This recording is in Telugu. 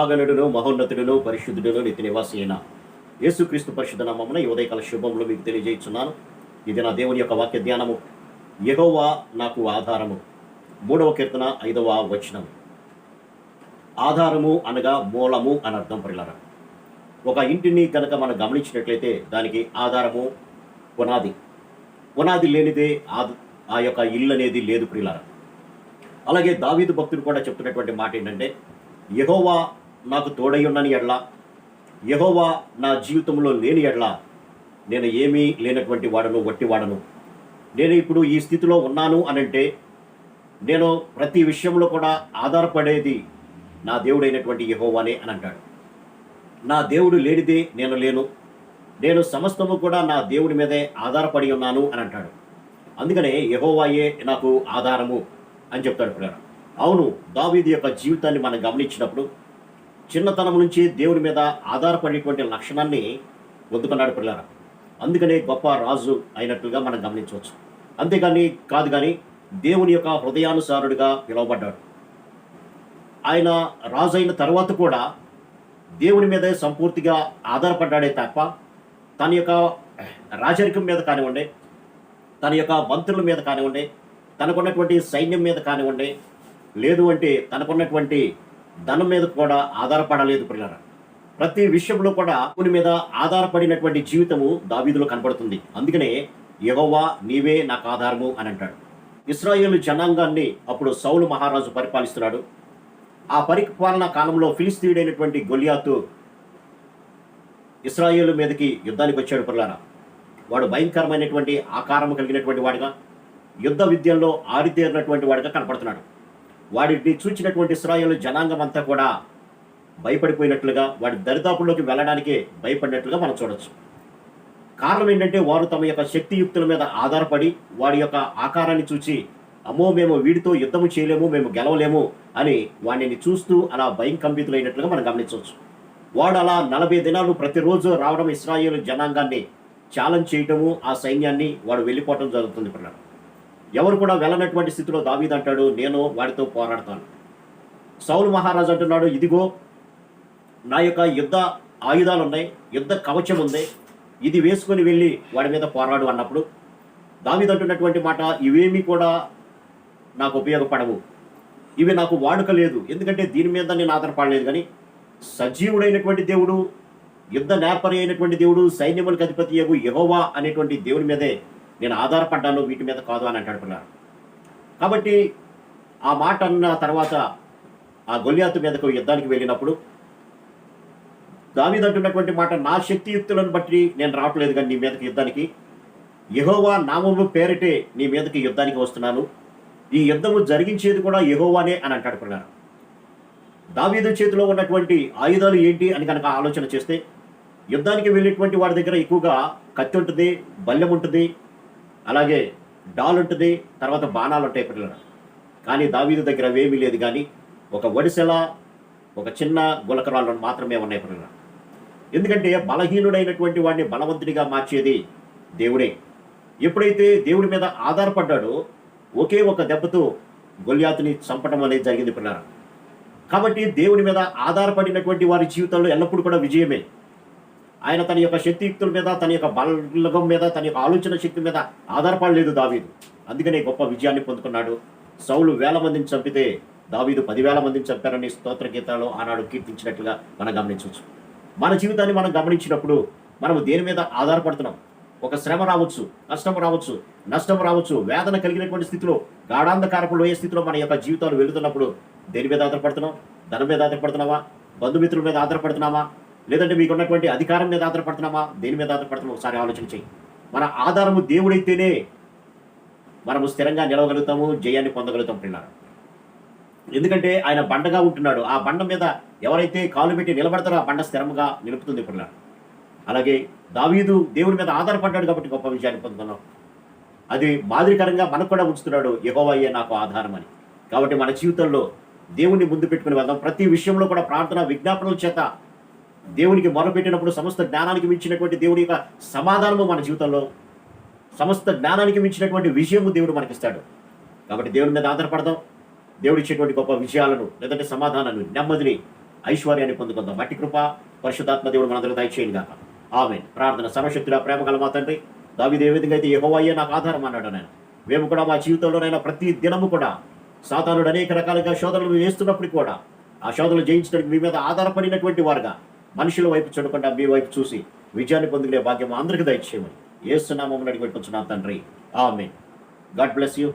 మహాగణుడును మహోన్నతుడును పరిశుద్ధుడును నిత్య నివాసి అయిన యేసుక్రీస్తు పరిశుద్ధ నామమున ఈ ఉదయకాల శుభములు మీకు తెలియజేస్తున్నాను ఇది నా దేవుని యొక్క వాక్య ధ్యానము యహోవా నాకు ఆధారము. మూడవ కీర్తన ఐదవ వచనం. ఆధారము అనగా మూలము అని అర్థం పిల్లల ఒక ఇంటిని కనుక మనం గమనించినట్లయితే దానికి ఆధారము పునాది. పునాది లేనిదే ఆ- ఆ యొక్క ఇల్లు అనేది లేదు ప్రియులారా అలాగే దావీదు భక్తుడు కూడా చెప్తున్నటువంటి మాట ఏంటంటే యహోవా నాకు తోడయ్యున్నని ఉన్నని ఎడ్ల. యహోవా నా జీవితంలో లేని ఎడ్ల. నేను ఏమీ లేనటువంటి వాడను వట్టి వాడను. నేను ఇప్పుడు ఈ స్థితిలో ఉన్నాను అనంటే నేను ప్రతి విషయంలో కూడా ఆధారపడేది నా దేవుడైనటువంటి యహోవానే అని అంటాడు నా దేవుడు లేనిదే నేను లేను. నేను సమస్తము కూడా నా దేవుడి మీదే ఆధారపడి ఉన్నాను అని అంటాడు అందుకనే యహోవాయే నాకు ఆధారము అని చెప్తాడు. పిల్లలు అవును దావీది యొక్క జీవితాన్ని మనం గమనించినప్పుడు చిన్నతనం నుంచి దేవుడి మీద ఆధారపడేటువంటి లక్షణాన్ని పొందుకున్నాడు పిల్లల. అందుకనే గొప్ప రాజు అయినట్లుగా మనం గమనించవచ్చు. అంతేకాని కాదు కానీ దేవుని యొక్క హృదయానుసారుడిగా పిలువబడ్డాడు. ఆయన రాజు అయిన తర్వాత కూడా దేవుని మీదే సంపూర్తిగా ఆధారపడ్డాడే తప్ప తన యొక్క రాజరికం మీద కానివ్వండి తన యొక్క మంత్రుల మీద కానివ్వండి తనకున్నటువంటి సైన్యం మీద కానివ్వండి లేదు అంటే తనకున్నటువంటి ధనం మీద కూడా ఆధారపడలేదు పిల్లరా ప్రతి విషయంలో కూడా దేవుని మీద ఆధారపడినటువంటి జీవితము దావీదులో కనపడుతుంది అందుకనే యెహోవా నీవే నాకు ఆధారము అని అంటాడు. ఇస్రాయేల్ జనాంగాన్ని అప్పుడు సౌలు మహారాజు పరిపాలిస్తున్నాడు. ఆ పరిపాలనా కాలంలో ఫిలిస్తీయుడైనటువంటి గొలియాతు ఇస్రాయేల్ మీదకి యుద్ధానికి వచ్చాడు పిల్లారా వాడు భయంకరమైనటువంటి ఆకారం కలిగినటువంటి వాడిగా యుద్ధ విద్యల్లో ఆరితేరినటువంటి వాడిగా కనపడుతున్నాడు. వాడిని చూచినటువంటి ఇస్రాయలు జనాంగం అంతా కూడా భయపడిపోయినట్లుగా వాడి దరిదాపుల్లోకి వెళ్ళడానికి భయపడినట్లుగా మనం చూడొచ్చు. కారణం ఏంటంటే వారు తమ యొక్క శక్తియుక్తుల మీద ఆధారపడి వాడి యొక్క ఆకారాన్ని చూచి అమ్మో మేము వీడితో యుద్ధము చేయలేము మేము గెలవలేము అని వాడిని చూస్తూ అలా భయం కంపితులైనట్లుగా మనం గమనించవచ్చు. వాడు అలా నలభై దినాలు ప్రతిరోజు రావడం ఇస్రాయేల్ జనాంగాన్ని ఛాలెంజ్ చేయటము ఆ సైన్యాన్ని వాడు వెళ్ళిపోవటం జరుగుతుంది పిల్లలు. ఎవరు కూడా వెళ్ళనటువంటి స్థితిలో దావీదంటాడు నేను వాడితో పోరాడతాను. సౌలు మహారాజు అంటున్నాడు ఇదిగో నా యొక్క యుద్ధ ఆయుధాలు ఉన్నాయి యుద్ధ కవచం ఉంది ఇది వేసుకొని వెళ్ళి వాడి మీద పోరాడు అన్నప్పుడు దావీద్ అంటున్నటువంటి మాట ఇవేమీ కూడా నాకు ఉపయోగపడవు ఇవి నాకు వాడుక లేదు ఎందుకంటే దీని మీద నేను ఆధారపడలేదు. కానీ సజీవుడైనటువంటి దేవుడు యుద్ధ నేపరి అయినటువంటి దేవుడు సైన్యములకు అధిపతి యగు యహోవా అనేటువంటి దేవుడి మీదే నేను ఆధారపడ్డాను వీటి మీద కాదు అని అంటాడు పిల్లలు కాబట్టి ఆ మాట అన్న తర్వాత ఆ గొలియాతు మీదకు యుద్ధానికి వెళ్ళినప్పుడు దావిదంటున్నటువంటి మాట నా శక్తియుక్తులను బట్టి నేను రావట్లేదు కానీ నీ మీదకి యుద్ధానికి. యహోవా నామము పేరిటే నీ మీదకి యుద్ధానికి వస్తున్నాను. ఈ యుద్ధము జరిగించేది కూడా యహోవానే అని అంటాడు పిల్లలు దావీదు చేతిలో ఉన్నటువంటి ఆయుధాలు ఏంటి అని కనుక ఆలోచన చేస్తే యుద్ధానికి వెళ్ళేటువంటి వాడి దగ్గర ఎక్కువగా కత్తి ఉంటుంది బల్లెం ఉంటుంది అలాగే డాల్ ఉంటుంది తర్వాత బాణాలు ఉంటాయి పిల్లలు కానీ దావీదు దగ్గర అవేమీ లేదు కానీ ఒక వడిసెల ఒక చిన్న గులకరాలు మాత్రమే ఉన్నాయి పిల్లలు ఎందుకంటే బలహీనుడైనటువంటి వాడిని బలవంతుడిగా మార్చేది దేవుడే. ఎప్పుడైతే దేవుడి మీద ఆధారపడ్డాడో ఒకే ఒక దెబ్బతో గొల్యాతుని చంపడం అనేది జరిగింది పిల్లలు కాబట్టి దేవుడి మీద ఆధారపడినటువంటి వారి జీవితంలో ఎల్లప్పుడూ కూడా విజయమే. ఆయన తన యొక్క శక్తియుక్తుల మీద తన యొక్క బలగం మీద తన యొక్క ఆలోచన శక్తి మీద ఆధారపడలేదు దావీదు. అందుకనే గొప్ప విజయాన్ని పొందుకున్నాడు. సౌలు వేల మందిని చంపితే దావీదు పదివేల మందిని చంపారని స్తోత్ర గీతాలు ఆనాడు కీర్తించినట్లుగా మనం గమనించవచ్చు. మన జీవితాన్ని మనం గమనించినప్పుడు మనం దేని మీద ఆధారపడుతున్నాం? ఒక శ్రమ రావచ్చు కష్టం రావచ్చు నష్టం రావచ్చు వేదన కలిగినటువంటి స్థితిలో గాఢాంధకారపు లోయ స్థితిలో మన యొక్క జీవితాలు వెళుతున్నప్పుడు దేని మీద ఆధారపడుతున్నాం? ధనం మీద ఆధారపడుతున్నావా బంధుమిత్రుల మీద ఆధారపడుతున్నామా? లేదంటే మీకు ఉన్నటువంటి అధికారం మీద ఆధారపడుతున్నామా? దేని మీద ఆధారపడుతున్నాం ఒకసారి ఆలోచన చేయి. మన ఆధారము దేవుడైతేనే మనము స్థిరంగా నిలవగలుగుతాము జయాన్ని పొందగలుగుతాం పిల్లలు. ఎందుకంటే ఆయన బండగా ఉంటున్నాడు. ఆ బండ మీద ఎవరైతే కాలు పెట్టి నిలబడతారో ఆ బండ స్థిరంగా నిలుపుతుంది పిల్లలు. అలాగే దావీదు దేవుడి మీద ఆధారపడ్డాడు కాబట్టి గొప్ప విజయాన్ని పొందుతున్నాం. అది మాదిరికరంగా మనకు కూడా ఉంచుతున్నాడు. ఎగోవయ్యే నాకు ఆధారం అని. కాబట్టి మన జీవితంలో దేవుణ్ణి ముందు పెట్టుకుని వెళ్దాం. ప్రతి విషయంలో కూడా ప్రార్థన విజ్ఞాపనల చేత దేవునికి మొరపెట్టినప్పుడు సమస్త జ్ఞానానికి మించినటువంటి దేవుడి యొక్క సమాధానము మన జీవితంలో సమస్త జ్ఞానానికి మించినటువంటి విజయము దేవుడు మనకిస్తాడు. కాబట్టి దేవుడి మీద ఆధారపడదాం. దేవుడు ఇచ్చేటువంటి గొప్ప విజయాలను లేదంటే సమాధానాలు నెమ్మదిని ఐశ్వర్యాన్ని పొందుకుందాం. మట్టి కృప పరిశుద్ధాత్మ దేవుడు మనందరూ దయచేయండి గాక ఆమె ప్రార్థన సర్వశక్తుల ప్రేమ గల మా తండ్రి దావిది ఏ విధంగా అయితే యెహోవాయే నాకు ఆధారం అన్నాడు నేను మేము కూడా మా జీవితంలోనైనా ప్రతి దినము కూడా సాతానుడు అనేక రకాలుగా శోధనలు వేస్తున్నప్పుడు కూడా ఆ శోధనలు జయించడానికి మీ మీద ఆధారపడినటువంటి వారుగా మనుషుల వైపు చూడకుండా మీ వైపు చూసి విజయాన్ని పొందుకునే భాగ్యం అందరికీ దయచేయమని ఏస్తున్నామని అడిగి పెట్టుకుంటున్నాను తండ్రి. ఆమె గాడ్ బ్లెస్ యూ.